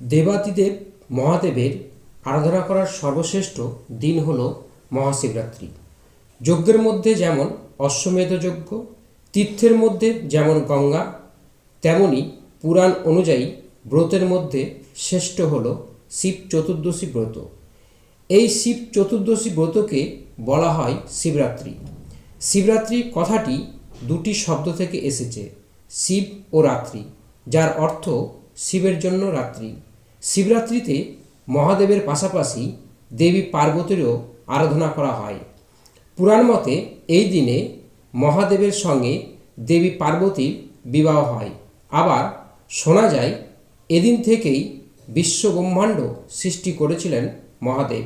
দেবাদিদেব মহাদেবের আরাধনা করার সর্বশ্রেষ্ঠ দিন হল মহাশিবরাত্রি। যজ্ঞের মধ্যে যেমন অশ্বমেধ যজ্ঞ, তীর্থের মধ্যে যেমন গঙ্গা, তেমনি পুরাণ অনুযায়ী ব্রতের মধ্যে শ্রেষ্ঠ হল শিব চতুর্দশী ব্রত। এই শিব চতুর্দশী ব্রতকে বলা হয় শিবরাত্রি। শিবরাত্রি কথাটি দুটি শব্দ থেকে এসেছে, শিব ও রাত্রি, যার অর্থ শিবের জন্য রাত্রি। শিবরাত্রিতে মহাদেবের পাশাপাশি দেবী পার্বতীরও আরাধনা করা হয়। পুরাণ মতে এই দিনে মহাদেবের সঙ্গে দেবী পার্বতীর বিবাহ হয়। আবার শোনা যায়, এদিন থেকেই বিশ্ব ব্রহ্মাণ্ড সৃষ্টি করেছিলেন মহাদেব।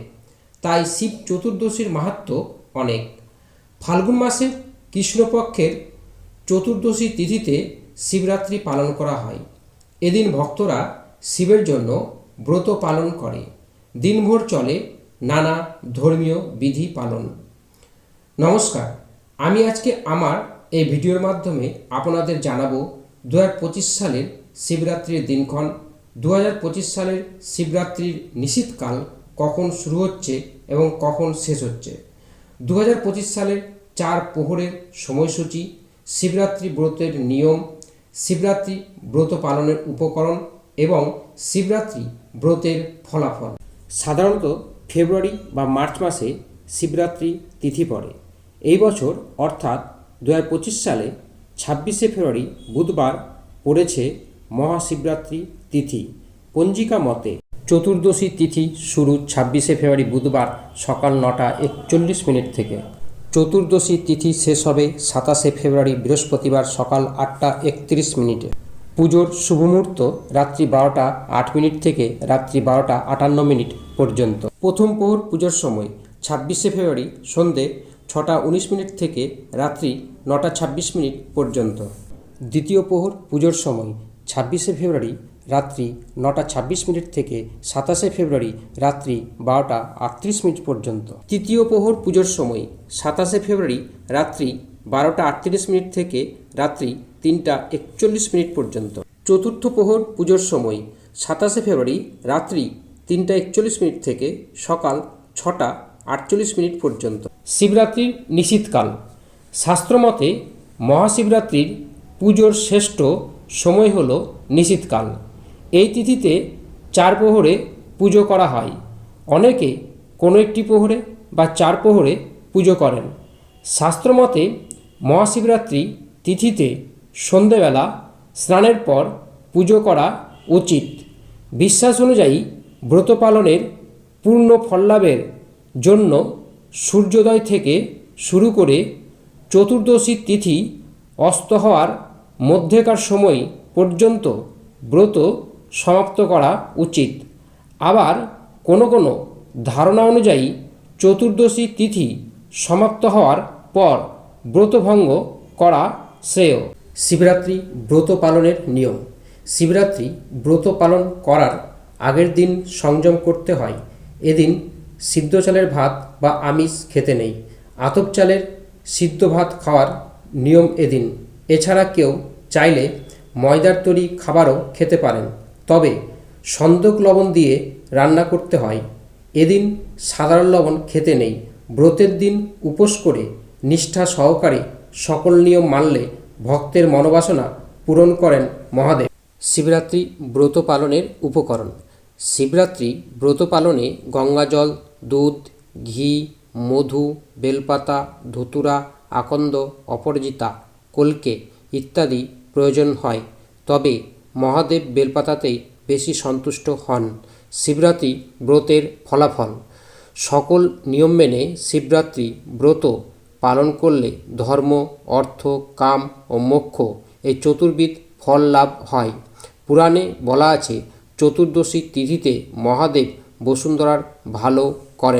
তাই শিব চতুর্দশীর মাহাত্ম্য অনেক। ফাল্গুন মাসের কৃষ্ণপক্ষের চতুর্দশী তিথিতে শিবরাত্রি পালন করা হয়। এদিন ভক্তরা শিবের জন্য ব্রত পালন করে। দিনভর চলে নানা ধর্মীয় বিধি পালন। নমস্কার, আমি আজকে আমার এই ভিডিওর মাধ্যমে আপনাদের জানাব দু হাজার পঁচিশ সালের শিবরাত্রির দিনক্ষণ। দু হাজার পঁচিশ সালের শিবরাত্রির নিশীথকাল কখন শুরু হচ্ছে এবং কখন শেষ হচ্ছে। দু হাজার পঁচিশ সালের চার প্রহরের সময়সূচি, শিবরাত্রি ব্রতের নিয়ম, শিবরাত্রি ব্রত পালনের উপকরণ এবং শিবরাত্রি ব্রতের ফলাফল। সাধারণত ফেব্রুয়ারি বা মার্চ মাসে শিবরাত্রি তিথি পড়ে। এই বছর অর্থাৎ দু হাজার পঁচিশ সালে ছাব্বিশে ফেব্রুয়ারি বুধবার পড়েছে মহাশিবরাত্রি তিথি। পঞ্জিকা মতে চতুর্দশী তিথি শুরু ছাব্বিশে ফেব্রুয়ারি বুধবার সকাল নটা একচল্লিশ মিনিট থেকে। চতুর্দশী তিথি শেষ হবে সাতাশে ফেব্রুয়ারি বৃহস্পতিবার সকাল আটটা একত্রিশ মিনিটে। পুজোর শুভ মুহূর্ত রাত্রি বারোটা আট মিনিট থেকে রাত্রি বারোটা আটান্ন মিনিট পর্যন্ত। প্রথম প্রহর পুজোর সময় ছাব্বিশে ফেব্রুয়ারি সন্ধে ছটা উনিশ মিনিট থেকে রাত্রি নটা ছাব্বিশ মিনিট পর্যন্ত। দ্বিতীয় প্রহর পুজোর সময় ছাব্বিশে ফেব্রুয়ারি রাত্রি নটা ছাব্বিশ মিনিট থেকে সাতাশে ফেব্রুয়ারি রাত্রি বারোটা আটত্রিশ মিনিট পর্যন্ত। তৃতীয় প্রহর পুজোর সময় সাতাশে ফেব্রুয়ারি রাত্রি বারোটা আটত্রিশ মিনিট থেকে রাত্রি তিনটা একচল্লিশ মিনিট পর্যন্ত। চতুর্থ প্রহর পুজোর সময়, সাতাশে ফেব্রুয়ারি রাত্রি তিনটা একচল্লিশ মিনিট থেকে সকাল ছটা আটচল্লিশ মিনিট পর্যন্ত। শিবরাত্রির নিশীথকাল শাস্ত্রমতে মহাশিবরাত্রির পুজোর শ্রেষ্ঠ সময় হল নিশীথকাল এই তিথিতে চার প্রহরে পুজো করা হয়। অনেকে কোনো একটি প্রহরে বা চার প্রহরে পুজো করেন। শাস্ত্রমতে মহাশিবরাত্রি তিথিতে সন্ধেবেলা স্নানের পর পুজো করা উচিত। বিশ্বাস অনুযায়ী ব্রত পালনের পূর্ণ ফললাভের জন্য সূর্যোদয় থেকে শুরু করে চতুর্দশী তিথি অস্ত হওয়ার মধ্যেকার সময় পর্যন্ত ব্রত সমাপ্ত করা উচিত। আবার কোনো কোনো ধারণা অনুযায়ী চতুর্দশী তিথি সমাপ্ত হওয়ার পর ব্রতভঙ্গ করা শ্রেয়। শিবরাত্রি ব্রত পালনের নিয়ম। শিবরাত্রি ব্রত পালন করার আগের দিন সংযম করতে হয়। এদিন সিদ্ধ চালের ভাত বা আমিষ খেতে নেই। আতপ চালের সিদ্ধ ভাত খাওয়ার নিয়ম এদিন। এছাড়া কেউ চাইলে ময়দার তৈরি খাবারও খেতে পারেন। তবে সন্দক লবণ দিয়ে রান্না করতে হয়। এদিন সাধারণ লবণ খেতে নেই। ব্রতের দিন উপোস করে নিষ্ঠা সহকারে সকল নিয়ম মানলে ভক্তের মনোবাসনা পূরণ করেন মহাদেব। শিবরাত্রি ব্রত পালনের উপকরণ। শিবরাত্রি ব্রত পালনে গঙ্গাজল দুধ, ঘি, মধু, বেলপাতা, ধুতুরা, আকন্দ, অপরাজিতা, কলকে ইত্যাদি প্রয়োজন হয়। তবে মহাদেব বেলপাতাতেই বেশি সন্তুষ্ট হন। শিবরাত্রি ব্রতের ফলাফল। সকল নিয়ম মেনে শিবরাত্রি ব্রত পালন করলে ধর্ম, অর্থ, কাম ও মোক্ষ এই চতুর্বিধ ফল লাভ হয়। পুরাণে বলা আছে, চতুর্দশী তিথিতে মহাদেব বসুন্ধরার ভালো